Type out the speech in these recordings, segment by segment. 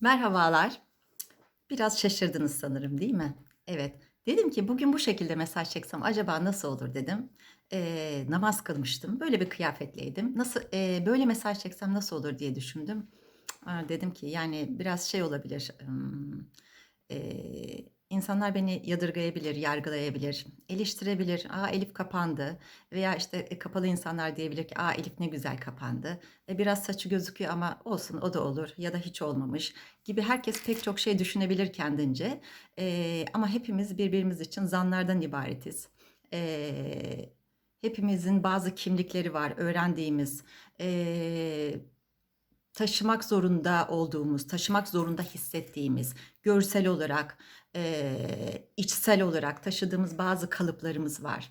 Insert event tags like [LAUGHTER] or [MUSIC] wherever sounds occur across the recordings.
Merhabalar. Biraz şaşırdınız sanırım, değil mi? Evet. Dedim ki bugün bu şekilde mesaj çeksem acaba nasıl olur dedim. Eee, namaz kılmıştım. Böyle bir kıyafetleydim. Nasıl eee, böyle mesaj çeksem nasıl olur diye düşündüm. Aa, dedim ki yani biraz şey olabilir. eee, insanlar beni yadırgayabilir, yargılayabilir, eleştirebilir. Aa Elif kapandı. Veya işte e, kapalı insanlar diyebilir ki aa Elif ne güzel kapandı. E, biraz saçı gözüküyor ama olsun o da olur ya da hiç olmamış gibi herkes pek çok şey düşünebilir kendince. Eee, ama hepimiz birbirimiz için zanlardan ibaretiz. Eee, hepimizin bazı kimlikleri var, öğrendiğimiz, eee, taşımak zorunda olduğumuz, taşımak zorunda hissettiğimiz, görsel olarak, eee, içsel olarak taşıdığımız bazı kalıplarımız var.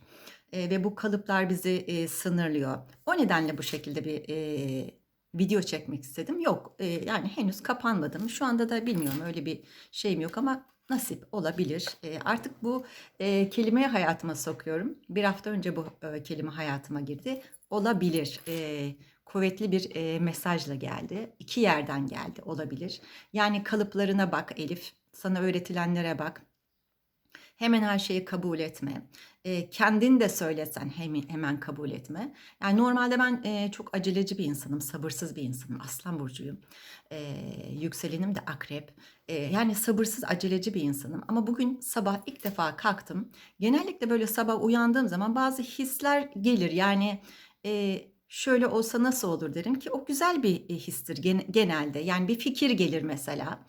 Eee, ve bu kalıplar bizi eee, sınırlıyor. O nedenle bu şekilde bir eee, video çekmek istedim. Yok, eee, yani henüz kapanmadım. Şu anda da bilmiyorum öyle bir şeyim yok ama nasip olabilir. Eee, artık bu eee, kelimeyi hayatıma sokuyorum. Bir hafta önce bu eee, kelime hayatıma girdi. Olabilir. Eee, kuvvetli bir eee, mesajla geldi. İki yerden geldi. Olabilir. Yani kalıplarına bak Elif. Sana öğretilenlere bak. Hemen her şeyi kabul etme. Eee, kendin de söylesen hemen, hemen kabul etme. Yani normalde ben eee, çok aceleci bir insanım, sabırsız bir insanım. Aslan burcuyum. Eee, yükselenim de akrep. Eee, yani sabırsız, aceleci bir insanım. Ama bugün sabah ilk defa kalktım. Genellikle böyle sabah uyandığım zaman bazı hisler gelir. Yani eee, şöyle olsa nasıl olur derim ki o güzel bir e, histir gen- genelde. Yani bir fikir gelir mesela.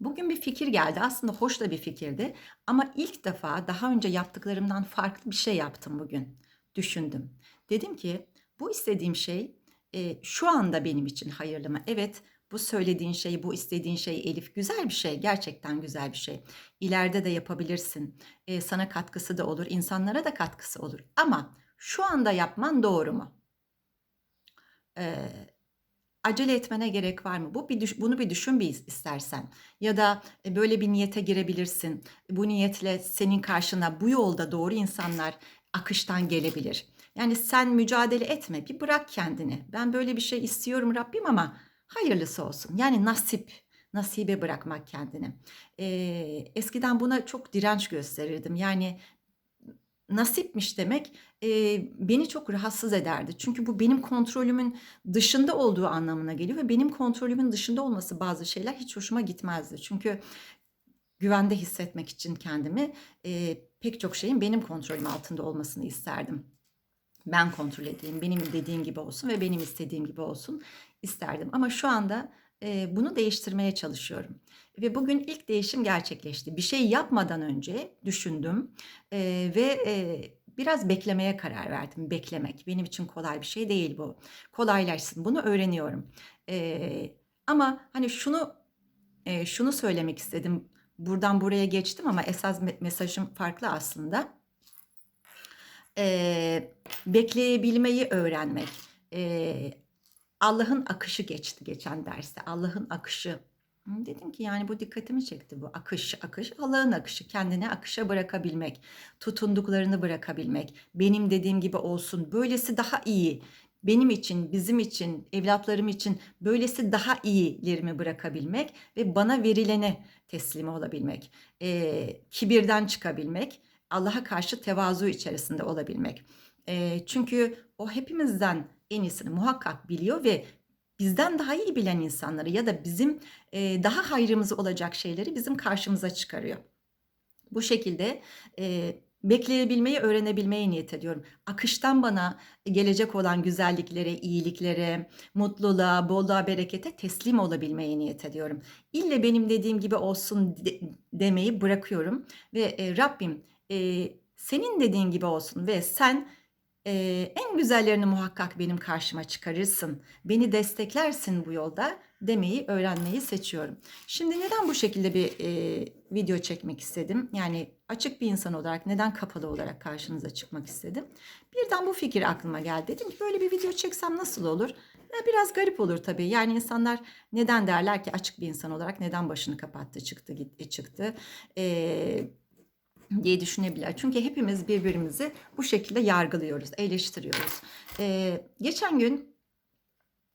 Bugün bir fikir geldi. Aslında hoş da bir fikirdi. Ama ilk defa daha önce yaptıklarımdan farklı bir şey yaptım bugün. Düşündüm. Dedim ki bu istediğim şey e, şu anda benim için hayırlı mı? Evet bu söylediğin şey, bu istediğin şey Elif güzel bir şey. Gerçekten güzel bir şey. İleride de yapabilirsin. E, sana katkısı da olur. insanlara da katkısı olur. Ama şu anda yapman doğru mu? Eee acele etmene gerek var mı? Bu bir düş- bunu bir düşün bir istersen. Ya da e, böyle bir niyete girebilirsin. Bu niyetle senin karşına bu yolda doğru insanlar akıştan gelebilir. Yani sen mücadele etme, bir bırak kendini. Ben böyle bir şey istiyorum Rabbim ama hayırlısı olsun. Yani nasip, nasibe bırakmak kendini. Ee, eskiden buna çok direnç gösterirdim. Yani nasipmiş demek e, beni çok rahatsız ederdi. Çünkü bu benim kontrolümün dışında olduğu anlamına geliyor ve benim kontrolümün dışında olması bazı şeyler hiç hoşuma gitmezdi. Çünkü güvende hissetmek için kendimi e, pek çok şeyin benim kontrolüm altında olmasını isterdim. Ben kontrol edeyim, benim dediğim gibi olsun ve benim istediğim gibi olsun isterdim. Ama şu anda bunu değiştirmeye çalışıyorum. Ve bugün ilk değişim gerçekleşti. Bir şey yapmadan önce düşündüm ve biraz beklemeye karar verdim. Beklemek benim için kolay bir şey değil bu. Kolaylaşsın. Bunu öğreniyorum. Ama hani şunu şunu söylemek istedim. Buradan buraya geçtim ama esas me- mesajım farklı aslında. Bekleyebilmeyi öğrenmek. Allah'ın akışı geçti geçen derste. Allah'ın akışı. Dedim ki yani bu dikkatimi çekti bu. Akış akış Allah'ın akışı. Kendine akışa bırakabilmek tutunduklarını bırakabilmek. Benim dediğim gibi olsun. Böylesi daha iyi. Benim için bizim için evlatlarım için böylesi daha iyilerimi bırakabilmek ve bana verilene teslim olabilmek. Eee, kibirden çıkabilmek Allah'a karşı tevazu içerisinde olabilmek. Eee, çünkü o hepimizden en iyisini muhakkak biliyor ve bizden daha iyi bilen insanları ya da bizim e, daha hayrımız olacak şeyleri bizim karşımıza çıkarıyor. Bu şekilde e, bekleyebilmeyi, öğrenebilmeyi niyet ediyorum. Akıştan bana gelecek olan güzelliklere, iyiliklere, mutluluğa, bolluğa, berekete teslim olabilmeyi niyet ediyorum. İlle benim dediğim gibi olsun de- demeyi bırakıyorum ve e, Rabbim e, senin dediğin gibi olsun ve sen Eee, en güzellerini muhakkak benim karşıma çıkarırsın. Beni desteklersin bu yolda demeyi öğrenmeyi seçiyorum. Şimdi neden bu şekilde bir eee, video çekmek istedim? Yani açık bir insan olarak neden kapalı olarak karşınıza çıkmak istedim? Birden bu fikir aklıma geldi. Dedim ki böyle bir video çeksem nasıl olur? Ya biraz garip olur tabii. Yani insanlar neden derler ki açık bir insan olarak neden başını kapattı, çıktı, gitti, çıktı. Eee diye düşünebilir. Çünkü hepimiz birbirimizi bu şekilde yargılıyoruz, eleştiriyoruz. Ee, geçen gün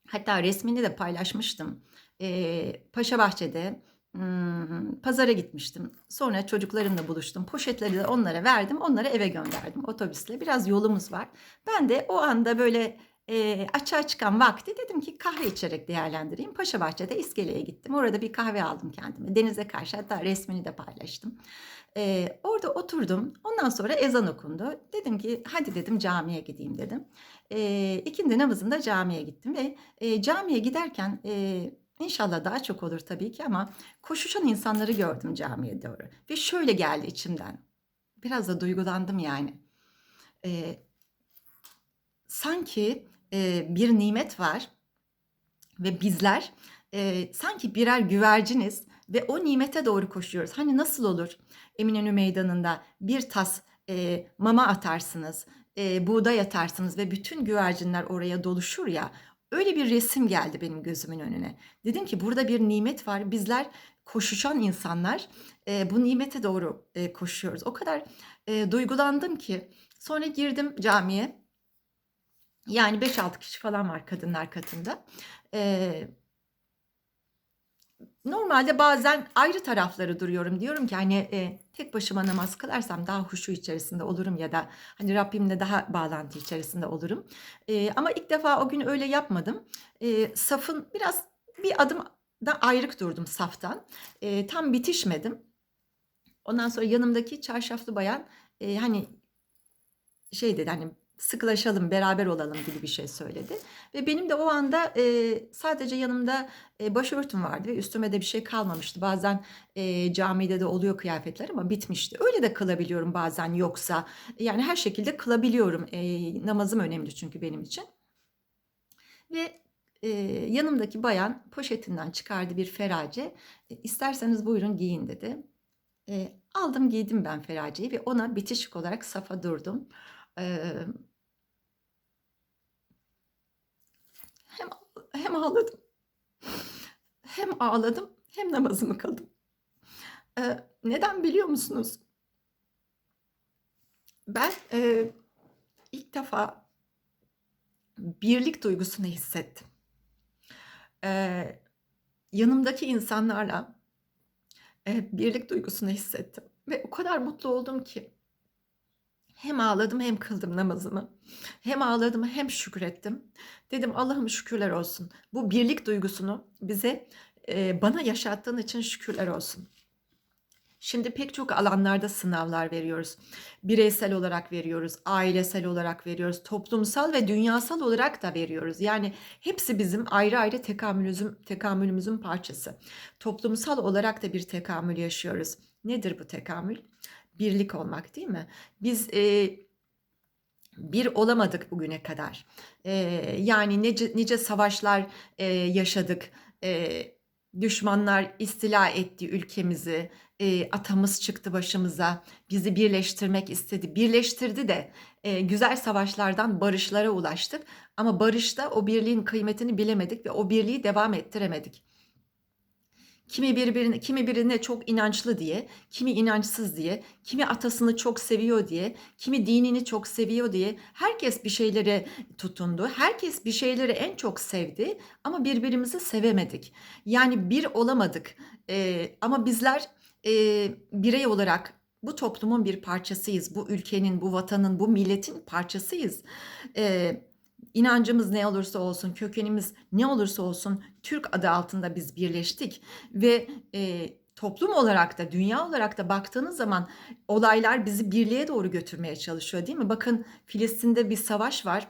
hatta resmini de paylaşmıştım. Eee, Paşabahçe'de, ımm, pazara gitmiştim. Sonra çocuklarımla buluştum. Poşetleri de onlara verdim. Onları eve gönderdim otobüsle. Biraz yolumuz var. Ben de o anda böyle, eee, açığa çıkan vakti dedim ki kahve içerek değerlendireyim. Paşabahçe'de iskeleye gittim. Orada bir kahve aldım kendime. Denize karşı hatta resmini de paylaştım. Eee, orada oturdum. Ondan sonra ezan okundu. Dedim ki hadi dedim camiye gideyim dedim. Eee, ikindi namazında camiye gittim ve, eee, camiye giderken, eee, inşallah daha çok olur tabii ki ama koşuşan insanları gördüm camiye doğru ve şöyle geldi içimden. Biraz da duygulandım yani. Eee sanki, eee, bir nimet var ve bizler, eee, sanki birer güverciniz ve o nimete doğru koşuyoruz. Hani nasıl olur? Eminönü Meydanı'nda bir tas, eee, mama atarsınız, eee, buğday atarsınız ve bütün güvercinler oraya doluşur ya, öyle bir resim geldi benim gözümün önüne. Dedim ki burada bir nimet var. Bizler koşuşan insanlar, eee, bu nimete doğru, eee, koşuyoruz. O kadar, eee, duygulandım ki sonra girdim camiye. Yani 5-6 kişi falan var kadınlar katında. Eee Normalde bazen ayrı tarafları duruyorum. Diyorum ki, hani, eee, tek başıma namaz kılarsam daha huşu içerisinde olurum ya da, hani, Rabbimle daha bağlantı içerisinde olurum. Eee, ama ilk defa o gün öyle yapmadım. Eee, safın biraz bir adım da ayrık durdum saftan. Eee, tam bitişmedim. Ondan sonra yanımdaki çarşaflı bayan, eee, hani, şey dedi, hani, "Sıkılaşalım, beraber olalım." gibi bir şey söyledi ve benim de o anda, eee, sadece yanımda, eee, başörtüm vardı ve üstüme de bir şey kalmamıştı. Bazen, eee, camide de oluyor kıyafetler ama bitmişti. Öyle de kılabiliyorum bazen yoksa. Yani her şekilde kılabiliyorum. Eee, namazım önemli çünkü benim için. Ve, eee, yanımdaki bayan poşetinden çıkardı bir ferace. "E, isterseniz buyurun giyin." dedi. Eee, aldım giydim ben feraceyi ve ona bitişik olarak safa durdum. Emm Hem ağladım hem ağladım hem namazımı kıldım. Eee, neden biliyor musunuz? Ben, eee, ilk defa birlik duygusunu hissettim. Eee, yanımdaki insanlarla, eee, birlik duygusunu hissettim ve o kadar mutlu oldum ki. Hem ağladım hem kıldım namazımı. Hem ağladım hem şükrettim. Dedim Allah'ım şükürler olsun. Bu birlik duygusunu bize, eee, bana yaşattığın için şükürler olsun. Şimdi pek çok alanlarda sınavlar veriyoruz. Bireysel olarak veriyoruz, ailesel olarak veriyoruz, toplumsal ve dünyasal olarak da veriyoruz. Yani hepsi bizim ayrı ayrı tekamülümüzün tekamülümüzün parçası. Toplumsal olarak da bir tekamül yaşıyoruz. Nedir bu tekamül? Birlik olmak, değil mi? Biz, eee, bir olamadık bugüne kadar. Eee, yani nece nice savaşlar, eee, yaşadık. Eee, düşmanlar istila etti ülkemizi. Eee, atamız çıktı başımıza. Bizi birleştirmek istedi. Birleştirdi de, eee, güzel savaşlardan barışlara ulaştık ama barışta o birliğin kıymetini bilemedik ve o birliği devam ettiremedik. Kimi birbirine kimi birine çok inançlı diye, kimi inançsız diye, kimi atasını çok seviyor diye, kimi dinini çok seviyor diye herkes bir şeylere tutundu. Herkes bir şeyleri en çok sevdi ama birbirimizi sevemedik. Yani bir olamadık. Eee, ama bizler, eee, birey olarak bu toplumun bir parçasıyız. Bu ülkenin, bu vatanın, bu milletin parçasıyız. Eee, inancımız ne olursa olsun, kökenimiz ne olursa olsun Türk adı altında biz birleştik ve, eee, toplum olarak da dünya olarak da baktığınız zaman olaylar bizi birliğe doğru götürmeye çalışıyor, değil mi? Bakın Filistin'de bir savaş var,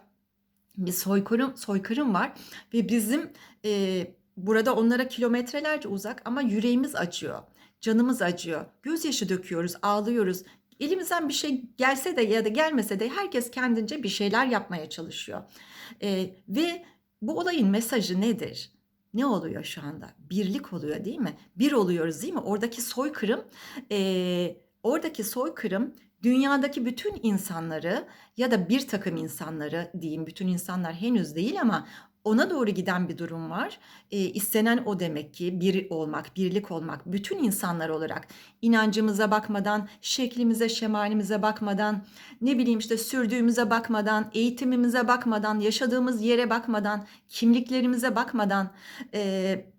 bir soykırım soykırım var ve bizim, eee, burada onlara kilometrelerce uzak ama yüreğimiz acıyor, canımız acıyor, gözyaşı döküyoruz, ağlıyoruz. Elimizden bir şey gelse de ya da gelmese de herkes kendince bir şeyler yapmaya çalışıyor. Eee, ve bu olayın mesajı nedir? Ne oluyor şu anda? Birlik oluyor, değil mi? Bir oluyoruz, değil mi? Oradaki soykırım, eee, oradaki soykırım dünyadaki bütün insanları ya da birtakım insanları diyeyim, bütün insanlar henüz değil ama ona doğru giden bir durum var. Eee, istenen o demek ki bir olmak, birlik olmak, bütün insanlar olarak inancımıza bakmadan, şeklimize, şemalimize bakmadan, ne bileyim işte sürdüğümüze bakmadan, eğitimimize bakmadan, yaşadığımız yere bakmadan, kimliklerimize bakmadan, eee,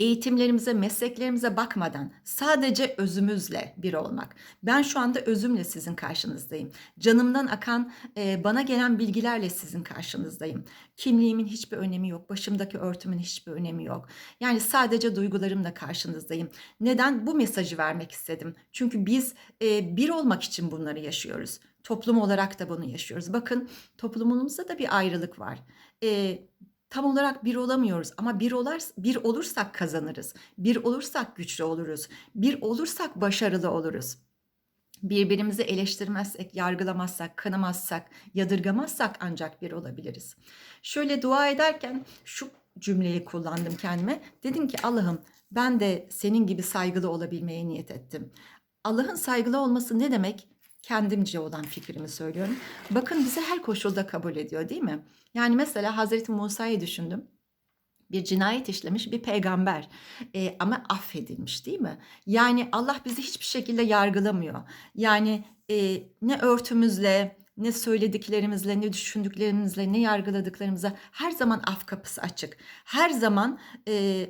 eğitimlerimize, mesleklerimize bakmadan sadece özümüzle bir olmak. Ben şu anda özümle sizin karşınızdayım. Canımdan akan, e, bana gelen bilgilerle sizin karşınızdayım. Kimliğimin hiçbir önemi yok, başımdaki örtümün hiçbir önemi yok. Yani sadece duygularımla karşınızdayım. Neden? Bu mesajı vermek istedim. Çünkü biz e, bir olmak için bunları yaşıyoruz. Toplum olarak da bunu yaşıyoruz. Bakın toplumumuzda da bir ayrılık var. E, tam olarak bir olamıyoruz ama bir olar bir olursak kazanırız. Bir olursak güçlü oluruz. Bir olursak başarılı oluruz. Birbirimizi eleştirmezsek, yargılamazsak, kanamazsak, yadırgamazsak ancak bir olabiliriz. Şöyle dua ederken şu cümleyi kullandım kendime. Dedim ki Allah'ım ben de senin gibi saygılı olabilmeye niyet ettim. Allah'ın saygılı olması ne demek? Kendimce olan fikrimi söylüyorum. Bakın bizi her koşulda kabul ediyor değil mi? Yani mesela Hazreti Musa'yı düşündüm. Bir cinayet işlemiş bir peygamber e, ama affedilmiş değil mi? Yani Allah bizi hiçbir şekilde yargılamıyor. Yani e, ne örtümüzle, ne söylediklerimizle, ne düşündüklerimizle, ne yargıladıklarımıza her zaman af kapısı açık. Her zaman e,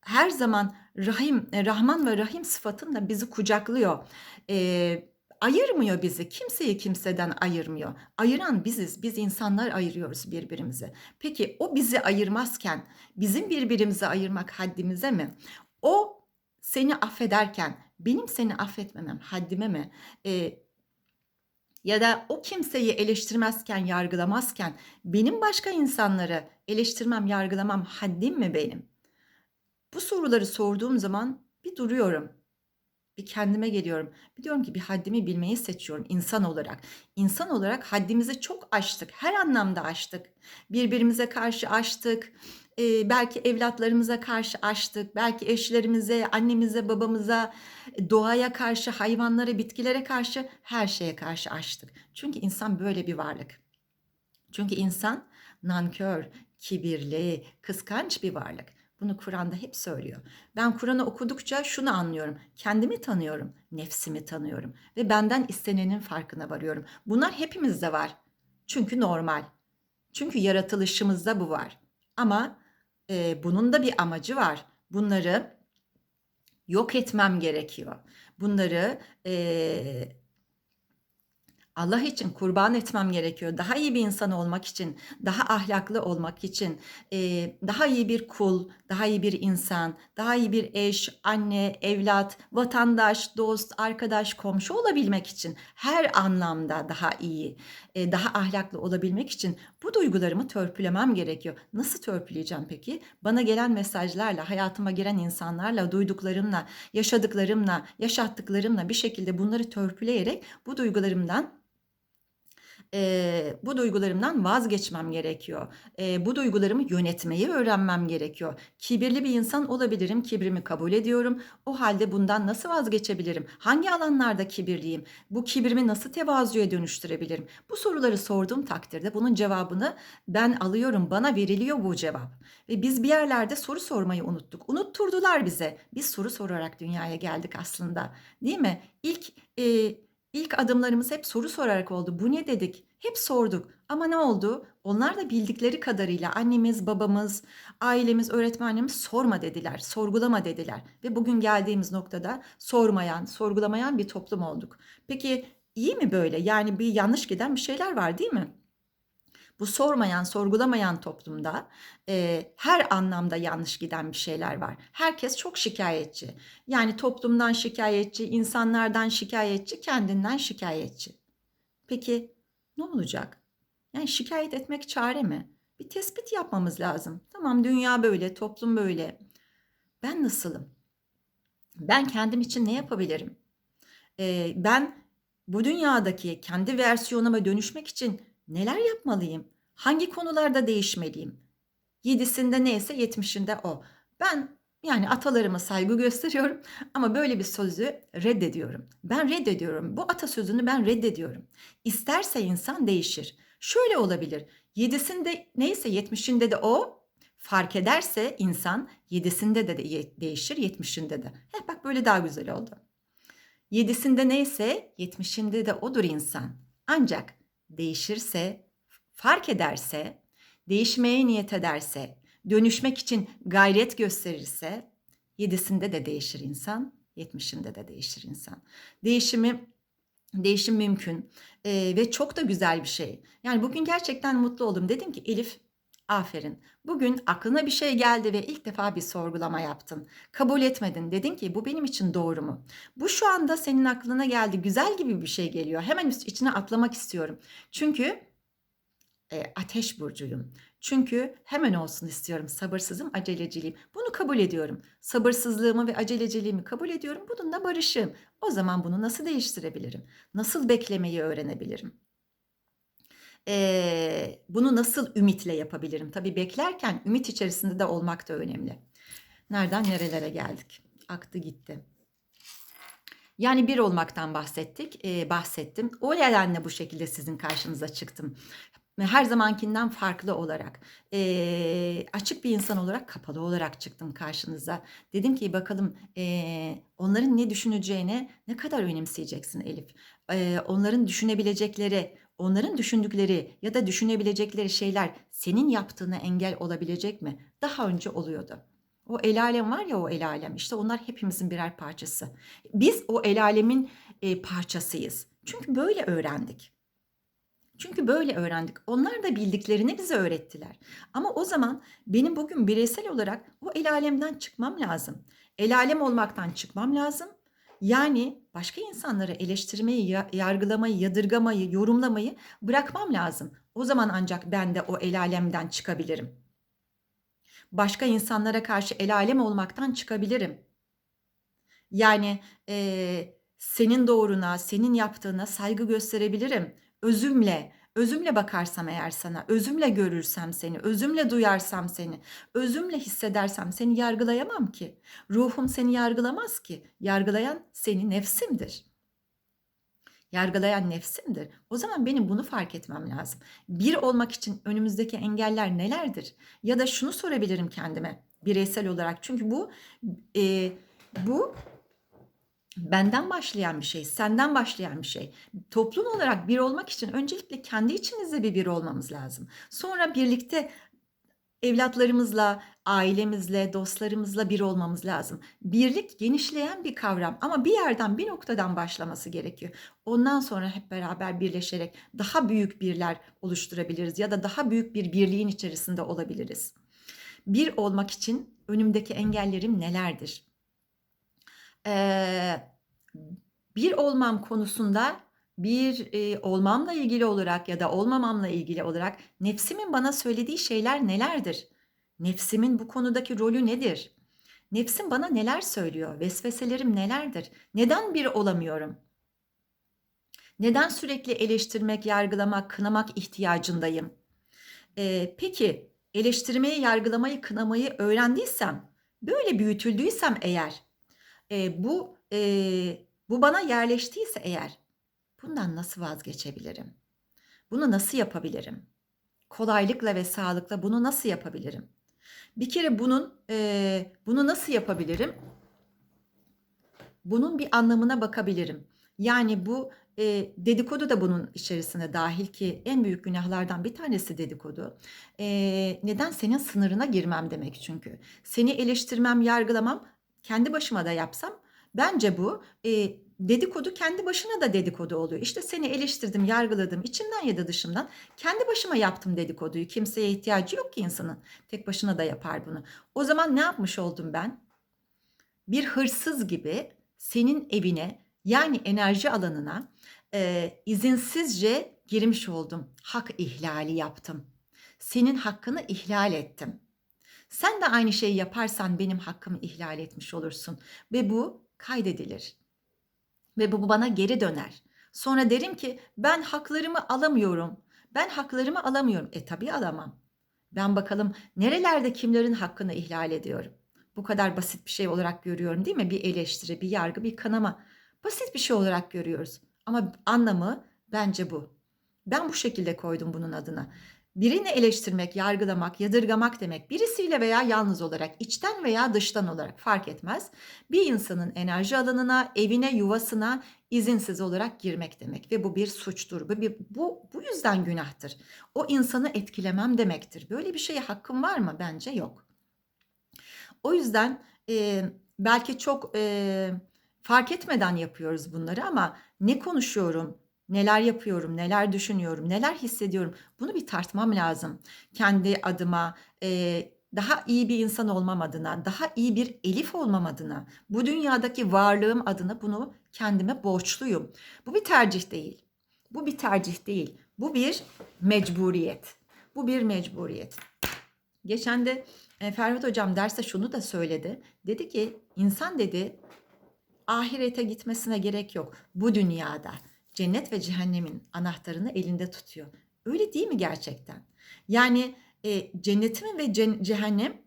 her zaman Rahim, Rahman ve Rahim sıfatıyla bizi kucaklıyor. E, ayırmıyor bizi. Kimseyi kimseden ayırmıyor. Ayıran biziz. Biz insanlar ayırıyoruz birbirimizi. Peki o bizi ayırmazken bizim birbirimizi ayırmak haddimize mi? O seni affederken benim seni affetmemem haddime mi? Ee, ya da o kimseyi eleştirmezken, yargılamazken benim başka insanları eleştirmem, yargılamam haddim mi benim? Bu soruları sorduğum zaman bir duruyorum bir kendime geliyorum. Biliyorum ki bir haddimi bilmeyi seçiyorum insan olarak. İnsan olarak haddimizi çok aştık. Her anlamda aştık. Birbirimize karşı aştık. Ee, belki evlatlarımıza karşı aştık. Belki eşlerimize, annemize, babamıza, doğaya karşı, hayvanlara, bitkilere karşı her şeye karşı aştık. Çünkü insan böyle bir varlık. Çünkü insan nankör, kibirli, kıskanç bir varlık. Bunu Kur'an'da hep söylüyor. Ben Kur'an'ı okudukça şunu anlıyorum. Kendimi tanıyorum, nefsimi tanıyorum ve benden istenenin farkına varıyorum. Bunlar hepimizde var. Çünkü normal. Çünkü yaratılışımızda bu var. Ama e, bunun da bir amacı var. Bunları yok etmem gerekiyor. Bunları e, Allah için kurban etmem gerekiyor. Daha iyi bir insan olmak için, daha ahlaklı olmak için, e, daha iyi bir kul, daha iyi bir insan, daha iyi bir eş, anne, evlat, vatandaş, dost, arkadaş, komşu olabilmek için her anlamda daha iyi, e, daha ahlaklı olabilmek için bu duygularımı törpülemem gerekiyor. Nasıl törpüleyeceğim peki? Bana gelen mesajlarla, hayatıma giren insanlarla, duyduklarımla, yaşadıklarımla, yaşattıklarımla bir şekilde bunları törpüleyerek bu duygularımdan e, bu duygularımdan vazgeçmem gerekiyor. E, bu duygularımı yönetmeyi öğrenmem gerekiyor. Kibirli bir insan olabilirim, kibrimi kabul ediyorum. O halde bundan nasıl vazgeçebilirim? Hangi alanlarda kibirliyim? Bu kibrimi nasıl tevazuya dönüştürebilirim? Bu soruları sorduğum takdirde bunun cevabını ben alıyorum. Bana veriliyor bu cevap. Ve biz bir yerlerde soru sormayı unuttuk. Unutturdular bize. Biz soru sorarak dünyaya geldik aslında. Değil mi? İlk e, İlk adımlarımız hep soru sorarak oldu. Bu ne dedik? Hep sorduk. Ama ne oldu? Onlar da bildikleri kadarıyla annemiz, babamız, ailemiz, öğretmenlerimiz sorma dediler, sorgulama dediler. Ve bugün geldiğimiz noktada sormayan, sorgulamayan bir toplum olduk. Peki iyi mi böyle? Yani bir yanlış giden bir şeyler var değil mi? Bu sormayan, sorgulamayan toplumda e, her anlamda yanlış giden bir şeyler var. Herkes çok şikayetçi. Yani toplumdan şikayetçi, insanlardan şikayetçi, kendinden şikayetçi. Peki ne olacak? Yani şikayet etmek çare mi? Bir tespit yapmamız lazım. Tamam dünya böyle, toplum böyle. Ben nasılım? Ben kendim için ne yapabilirim? Ee, ben bu dünyadaki kendi versiyonuma dönüşmek için Neler yapmalıyım? Hangi konularda değişmeliyim? Yedisinde neyse yetmişinde o. Ben yani atalarıma saygı [LAUGHS] gösteriyorum ama böyle bir sözü reddediyorum. Ben reddediyorum. Bu atasözünü ben reddediyorum. İsterse insan değişir. Şöyle olabilir. Yedisinde neyse yetmişinde de o fark ederse insan yedisinde de, de değişir, yetmişinde de. Heh, bak böyle daha güzel oldu. Yedisinde neyse yetmişinde de odur insan. Ancak değişirse, fark ederse, değişmeye niyet ederse, dönüşmek için gayret gösterirse yedisinde de değişir insan, yetmişinde de değişir insan. Değişimi değişim mümkün Ee, ve çok da güzel bir şey. Yani bugün gerçekten mutlu oldum. Dedim ki Elif aferin. Bugün aklına bir şey geldi ve ilk defa bir sorgulama yaptın. Kabul etmedin. Dedin ki bu benim için doğru mu? Bu şu anda senin aklına geldi. Güzel gibi bir şey geliyor. Hemen içine atlamak istiyorum. Çünkü e, ateş burcuyum. Çünkü hemen olsun istiyorum. Sabırsızım, aceleciliğim. Bunu kabul ediyorum. Sabırsızlığımı ve aceleciliğimi kabul ediyorum. Bununla barışığım. O zaman bunu nasıl değiştirebilirim? Nasıl beklemeyi öğrenebilirim? Ee, bunu nasıl ümitle yapabilirim? Tabii beklerken ümit içerisinde de olmak da önemli. Nereden nerelere geldik? Aktı gitti. Yani bir olmaktan bahsettik, e, bahsettim. O nedenle bu şekilde sizin karşınıza çıktım. Her zamankinden farklı olarak, e, açık bir insan olarak, kapalı olarak çıktım karşınıza. Dedim ki bakalım e, onların ne düşüneceğine ne kadar önemseyeceksin Elif? E, onların düşünebilecekleri, onların düşündükleri ya da düşünebilecekleri şeyler senin yaptığına engel olabilecek mi? Daha önce oluyordu. O el alem var ya o el alem işte onlar hepimizin birer parçası. Biz o el alemin e, parçasıyız. Çünkü böyle öğrendik. Çünkü böyle öğrendik. Onlar da bildiklerini bize öğrettiler. Ama o zaman benim bugün bireysel olarak o el alemden çıkmam lazım. El alem olmaktan çıkmam lazım. Yani başka insanları eleştirmeyi, ya- yargılamayı, yadırgamayı, yorumlamayı bırakmam lazım. O zaman ancak ben de o el alemden çıkabilirim. Başka insanlara karşı el alem olmaktan çıkabilirim. Yani eee, senin doğruna, senin yaptığına saygı gösterebilirim. Özümle, özümle bakarsam eğer sana, özümle görürsem seni, özümle duyarsam seni, özümle hissedersem seni yargılayamam ki. Ruhum seni yargılamaz ki. Yargılayan seni nefsimdir. Yargılayan nefsimdir. O zaman benim bunu fark etmem lazım. Bir olmak için önümüzdeki engeller nelerdir? Ya da şunu sorabilirim kendime bireysel olarak. Çünkü bu e, bu benden başlayan bir şey, senden başlayan bir şey. Toplum olarak bir olmak için öncelikle kendi içimizde bir bir olmamız lazım. Sonra birlikte evlatlarımızla, ailemizle, dostlarımızla bir olmamız lazım. Birlik genişleyen bir kavram ama bir yerden, bir noktadan başlaması gerekiyor. Ondan sonra hep beraber birleşerek daha büyük birler oluşturabiliriz ya da daha büyük bir birliğin içerisinde olabiliriz. Bir olmak için önümdeki engellerim nelerdir? Ee, bir olmam konusunda bir e, olmamla ilgili olarak ya da olmamamla ilgili olarak nefsimin bana söylediği şeyler nelerdir? Nefsimin bu konudaki rolü nedir? Nefsim bana neler söylüyor? Vesveselerim nelerdir? Neden bir olamıyorum? Neden sürekli eleştirmek, yargılamak, kınamak ihtiyacındayım? Ee, peki eleştirmeyi, yargılamayı, kınamayı öğrendiysem, böyle büyütüldüysem eğer, e, bu e, bu bana yerleştiyse eğer, bundan nasıl vazgeçebilirim? Bunu nasıl yapabilirim? Kolaylıkla ve sağlıkla bunu nasıl yapabilirim? Bir kere bunun e, bunu nasıl yapabilirim? Bunun bir anlamına bakabilirim. Yani bu e, dedikodu da bunun içerisine dahil ki en büyük günahlardan bir tanesi dedikodu. E, neden senin sınırına girmem demek çünkü. Seni eleştirmem, yargılamam kendi başıma da yapsam bence bu e, dedikodu kendi başına da dedikodu oluyor. İşte seni eleştirdim, yargıladım içimden ya da dışımdan kendi başıma yaptım dedikoduyu. Kimseye ihtiyacı yok ki insanın. Tek başına da yapar bunu. O zaman ne yapmış oldum ben? Bir hırsız gibi senin evine yani enerji alanına e, izinsizce girmiş oldum. Hak ihlali yaptım. Senin hakkını ihlal ettim. Sen de aynı şeyi yaparsan benim hakkımı ihlal etmiş olursun ve bu kaydedilir. Ve bu bana geri döner. Sonra derim ki ben haklarımı alamıyorum. Ben haklarımı alamıyorum. E tabii alamam. Ben bakalım nerelerde kimlerin hakkını ihlal ediyorum. Bu kadar basit bir şey olarak görüyorum değil mi? Bir eleştiri, bir yargı, bir kanama. Basit bir şey olarak görüyoruz. Ama anlamı bence bu. Ben bu şekilde koydum bunun adına. Birini eleştirmek, yargılamak, yadırgamak demek. Birisiyle veya yalnız olarak, içten veya dıştan olarak fark etmez. Bir insanın enerji alanına, evine, yuvasına izinsiz olarak girmek demek ve bu bir suçtur. Bu bir, bu bu yüzden günahtır. O insanı etkilemem demektir. Böyle bir şeye hakkım var mı? Bence yok. O yüzden e, belki çok e, fark etmeden yapıyoruz bunları ama ne konuşuyorum, neler yapıyorum, neler düşünüyorum, neler hissediyorum bunu bir tartmam lazım. Kendi adıma e, daha iyi bir insan olmam adına, daha iyi bir Elif olmam adına, bu dünyadaki varlığım adına bunu kendime borçluyum. Bu bir tercih değil. Bu bir tercih değil. Bu bir mecburiyet. Bu bir mecburiyet. Geçen de Ferhat Hocam derste şunu da söyledi. Dedi ki insan dedi ahirete gitmesine gerek yok. Bu dünyada cennet ve cehennemin anahtarını elinde tutuyor. Öyle değil mi gerçekten? Yani e, cennetim ve ce- cehennem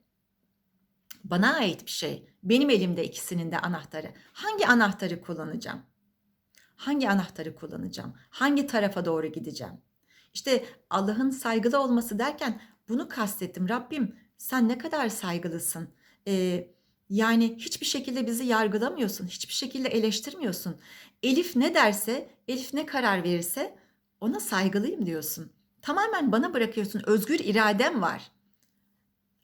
bana ait bir şey. Benim elimde ikisinin de anahtarı. Hangi anahtarı kullanacağım? Hangi anahtarı kullanacağım? Hangi tarafa doğru gideceğim? İşte Allah'ın saygılı olması derken bunu kastettim. Rabbim sen ne kadar saygılısın. Ee, yani hiçbir şekilde bizi yargılamıyorsun. Hiçbir şekilde eleştirmiyorsun. Elif ne derse, Elif ne karar verirse ona saygılıyım diyorsun. Tamamen bana bırakıyorsun. Özgür iradem var.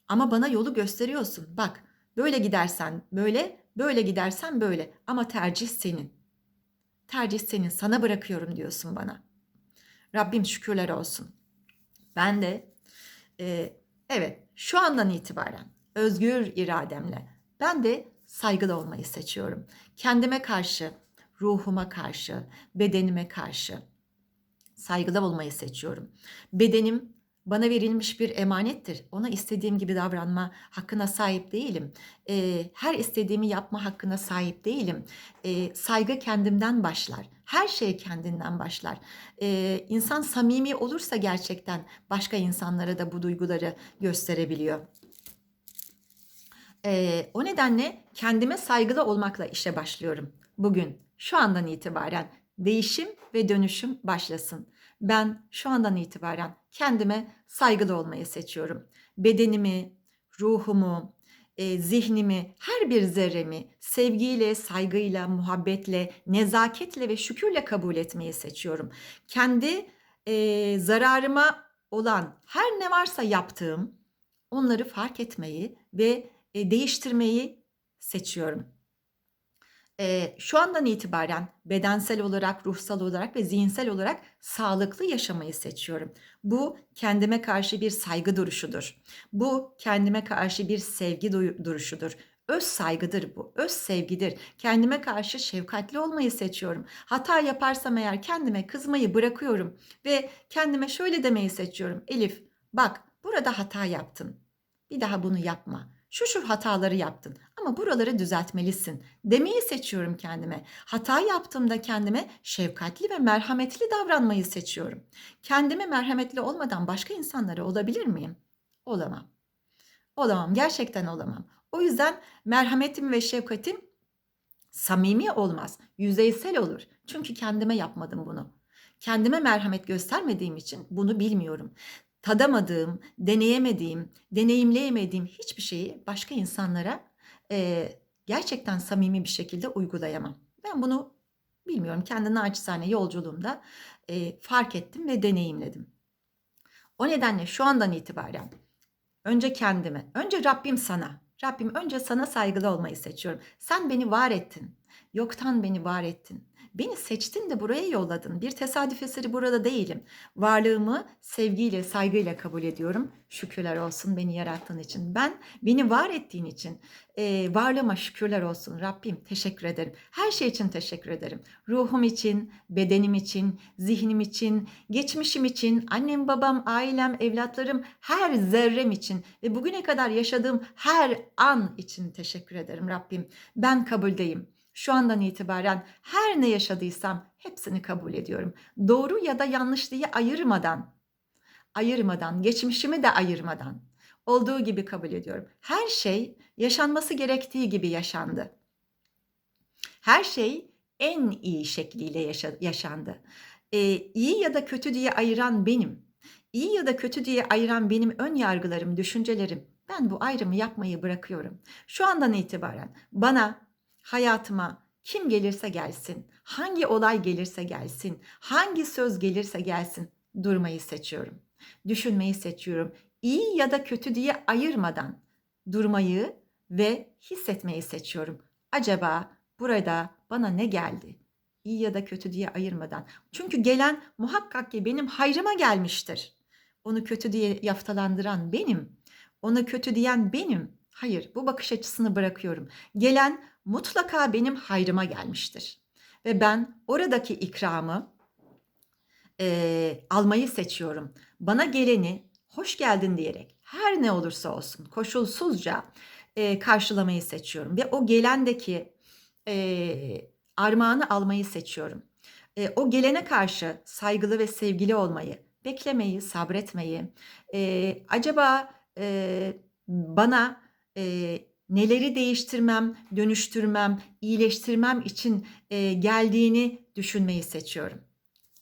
Ama bana yolu gösteriyorsun. Bak böyle gidersen böyle, böyle gidersen böyle. Ama tercih senin. Tercih senin. Sana bırakıyorum diyorsun bana. Rabbim şükürler olsun. Ben de e, evet şu andan itibaren özgür irademle ben de saygılı olmayı seçiyorum. Kendime karşı, ruhuma karşı, bedenime karşı saygılı olmayı seçiyorum. Bedenim bana verilmiş bir emanettir. Ona istediğim gibi davranma hakkına sahip değilim. E, her istediğimi yapma hakkına sahip değilim. E, saygı kendimden başlar. Her şey kendinden başlar. E, insan samimi olursa gerçekten başka insanlara da bu duyguları gösterebiliyor. E, o nedenle kendime saygılı olmakla işe başlıyorum. Bugün, şu andan itibaren değişim ve dönüşüm başlasın. Ben şu andan itibaren kendime saygılı olmayı seçiyorum. Bedenimi, ruhumu, e, zihnimi, her bir zerremi sevgiyle, saygıyla, muhabbetle, nezaketle ve şükürle kabul etmeyi seçiyorum. Kendi e, zararıma olan her ne varsa yaptığım onları fark etmeyi ve e, değiştirmeyi seçiyorum. E, şu andan itibaren bedensel olarak, ruhsal olarak ve zihinsel olarak sağlıklı yaşamayı seçiyorum. Bu kendime karşı bir saygı duruşudur. Bu kendime karşı bir sevgi duruşudur. Öz saygıdır bu, öz sevgidir. Kendime karşı şefkatli olmayı seçiyorum. Hata yaparsam eğer kendime kızmayı bırakıyorum ve kendime şöyle demeyi seçiyorum. Elif, bak burada hata yaptın. Bir daha bunu yapma şu şu hataları yaptın ama buraları düzeltmelisin demeyi seçiyorum kendime. Hata yaptığımda kendime şefkatli ve merhametli davranmayı seçiyorum. Kendime merhametli olmadan başka insanlara olabilir miyim? Olamam. Olamam. Gerçekten olamam. O yüzden merhametim ve şefkatim samimi olmaz. Yüzeysel olur. Çünkü kendime yapmadım bunu. Kendime merhamet göstermediğim için bunu bilmiyorum tadamadığım, deneyemediğim, deneyimleyemediğim hiçbir şeyi başka insanlara e, gerçekten samimi bir şekilde uygulayamam. Ben bunu bilmiyorum kendi naçizane yolculuğumda e, fark ettim ve deneyimledim. O nedenle şu andan itibaren önce kendime, önce Rabbim sana, Rabbim önce sana saygılı olmayı seçiyorum. Sen beni var ettin, yoktan beni var ettin. Beni seçtin de buraya yolladın. Bir tesadüf eseri burada değilim. Varlığımı sevgiyle, saygıyla kabul ediyorum. Şükürler olsun beni yarattığın için. Ben beni var ettiğin için e, varlığıma şükürler olsun. Rabbim teşekkür ederim. Her şey için teşekkür ederim. Ruhum için, bedenim için, zihnim için, geçmişim için, annem, babam, ailem, evlatlarım, her zerrem için ve bugüne kadar yaşadığım her an için teşekkür ederim Rabbim. Ben kabuldeyim şu andan itibaren her ne yaşadıysam hepsini kabul ediyorum. Doğru ya da yanlış diye ayırmadan, ayırmadan, geçmişimi de ayırmadan olduğu gibi kabul ediyorum. Her şey yaşanması gerektiği gibi yaşandı. Her şey en iyi şekliyle yaşa- yaşandı. Ee, iyi ya da kötü diye ayıran benim. İyi ya da kötü diye ayıran benim ön yargılarım, düşüncelerim. Ben bu ayrımı yapmayı bırakıyorum. Şu andan itibaren bana, hayatıma kim gelirse gelsin, hangi olay gelirse gelsin, hangi söz gelirse gelsin durmayı seçiyorum. Düşünmeyi seçiyorum. İyi ya da kötü diye ayırmadan durmayı ve hissetmeyi seçiyorum. Acaba burada bana ne geldi? İyi ya da kötü diye ayırmadan. Çünkü gelen muhakkak ki benim hayrıma gelmiştir. Onu kötü diye yaftalandıran benim. Ona kötü diyen benim. Hayır, bu bakış açısını bırakıyorum. Gelen mutlaka benim hayrıma gelmiştir. Ve ben oradaki ikramı eee, almayı seçiyorum. Bana geleni hoş geldin diyerek her ne olursa olsun koşulsuzca eee, karşılamayı seçiyorum. Ve o gelendeki eee, armağanı almayı seçiyorum. Eee, o gelene karşı saygılı ve sevgili olmayı, beklemeyi, sabretmeyi, eee, acaba eee, bana eee, neleri değiştirmem, dönüştürmem, iyileştirmem için eee, geldiğini düşünmeyi seçiyorum.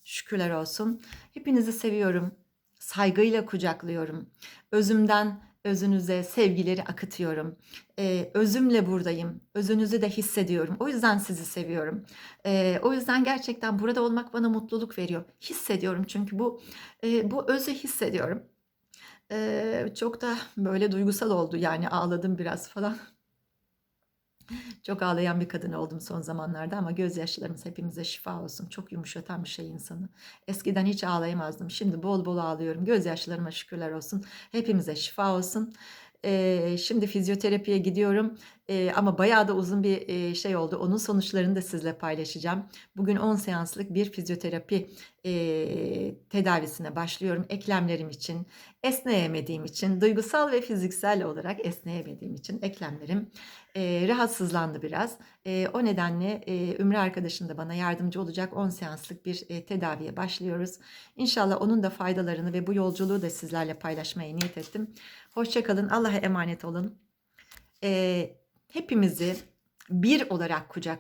Şükürler olsun. Hepinizi seviyorum. Saygıyla kucaklıyorum. Özümden özünüze sevgileri akıtıyorum. Ee, özümle buradayım. Özünüzü de hissediyorum. O yüzden sizi seviyorum. Ee, o yüzden gerçekten burada olmak bana mutluluk veriyor. Hissediyorum çünkü bu e, bu özü hissediyorum. Ee, çok da böyle duygusal oldu yani ağladım biraz falan. [LAUGHS] Çok ağlayan bir kadın oldum son zamanlarda ama gözyaşlarımız hepimize şifa olsun. Çok yumuşatan bir şey insanı. Eskiden hiç ağlayamazdım. Şimdi bol bol ağlıyorum. Gözyaşlarıma şükürler olsun. Hepimize şifa olsun. Ee, şimdi fizyoterapiye gidiyorum. Ee, ama bayağı da uzun bir e, şey oldu. Onun sonuçlarını da sizle paylaşacağım. Bugün 10 seanslık bir fizyoterapi e, tedavisine başlıyorum. Eklemlerim için, esneyemediğim için, duygusal ve fiziksel olarak esneyemediğim için eklemlerim e, rahatsızlandı biraz. E, o nedenle e, Ümre arkadaşım da bana yardımcı olacak 10 seanslık bir e, tedaviye başlıyoruz. İnşallah onun da faydalarını ve bu yolculuğu da sizlerle paylaşmaya niyet ettim. Hoşçakalın, Allah'a emanet olun. E, hepimizi bir olarak kucaklıyorum.